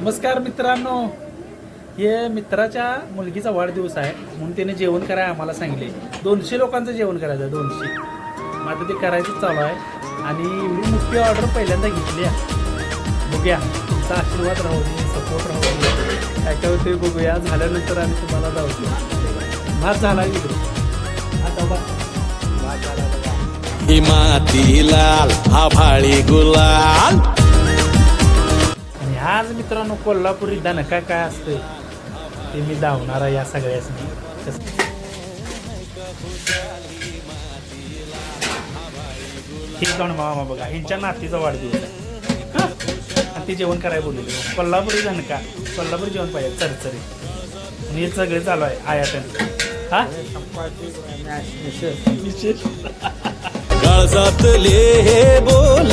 नमस्कार मित्रांनो. हे मित्राच्या मुलगीचा वाढदिवस आहे म्हणून त्याने जेवण करायला आम्हाला सांगितले. दोनशे लोकांचं जेवण करायचं आहे दोनशे. मग आता ते करायचं चालू आहे. आणि एवढी मोठी ऑर्डर पहिल्यांदा घेतली आहे. बघूया तुमचा आशीर्वाद राहू दे सपोर्ट राहू दे. काय काय होते बघूया. झाल्यानंतर आम्ही तुम्हाला जाऊ भात झाला इकडे. आता बघा. ही माती लाल आभाळी गुलाल. आज मित्रांनो कोल्हापुरी दाणं काय काय असतंय ते मी दावणार आहे या सगळ्यासनी. कसं हे जाऊन मामा बघा ह्यांच्या नातीचा वाढदिवस आहे? आणि ते जेवण करायला बोललेले. कोल्हापुरी झणका कोल्हापुरी जेवण पाहिजे चरचरी आणि हे सगळे चालू आहे आयातन. हा? विशेष. काळजातले हे बोल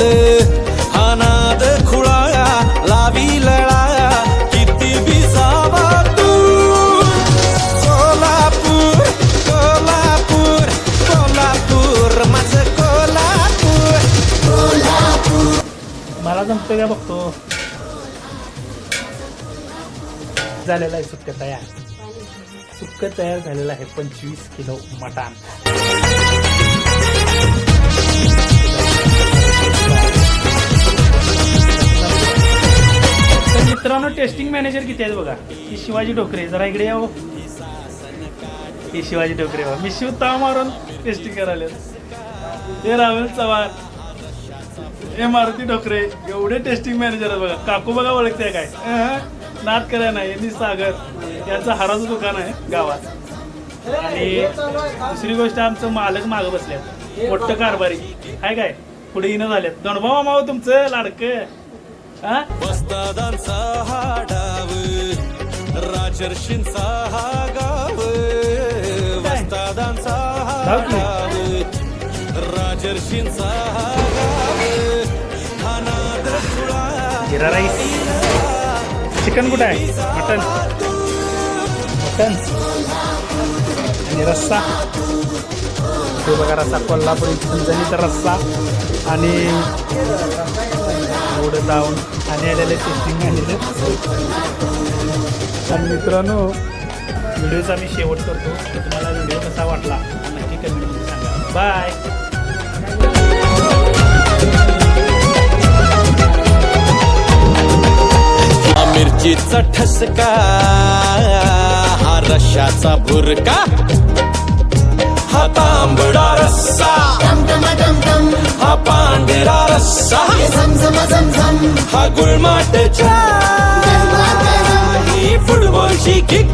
मला जमतं का बघतो? झालेला आहे सुक्क तयार. सुक्क तयार झालेलं आहे पंचवीस किलो मटान मित्रांनो टेस्टिंग मॅनेजर किती आहेत बघा? ही शिवाजी डोकरे जरा इकडे यावं ही. हो. शिवाजी डोकरे मी शिव ताव मारून टेस्टिंग करायला हे राहुल चव्हाण. हे मारुती डोकरे एवढे टेस्टिंग मॅनेजर आहेत बघा. काकू बघा ओळखते काय? अहं, नाद करा नाही यांनी सागर यांचं हाराचं दुकान आहे गावात. आणि दुसरी गोष्ट आमचं मालक मागं बसल्यात मोठं कारभारी. आहे काय? पुढे येणं झाल्यात गणभाऊ मामा हो तुमचं? लाडकं. हा? वस्तादांचा हा डाव राजर्षींचा हा गाव. वस्तादांचा हा गाव की? डाव राजर्षींचा हा जिरा राईस. चिकन कुठं आहे? मटन. मटन. आणि रस्सा. ते बघा रस्सा. कोल्हापुरी झणझणीचा रस्सा. आणि एवढं जाऊन आणि आलेले टेस्टिंग आलेले आणि मित्रांनो व्हिडिओचा मी शेवट करतो. तुम्हाला व्हिडिओ कसा वाटला नक्की कमेंटमध्ये सांगा. बाय हा ठसका हा रशाचा भुरका हा तांबडा रस्सा. हा पांढरा रस्सा. हा गुळमाट ही फुटबॉलची किक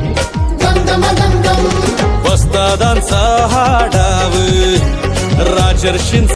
वस्तादांचा हा डाव. राजर्षींचा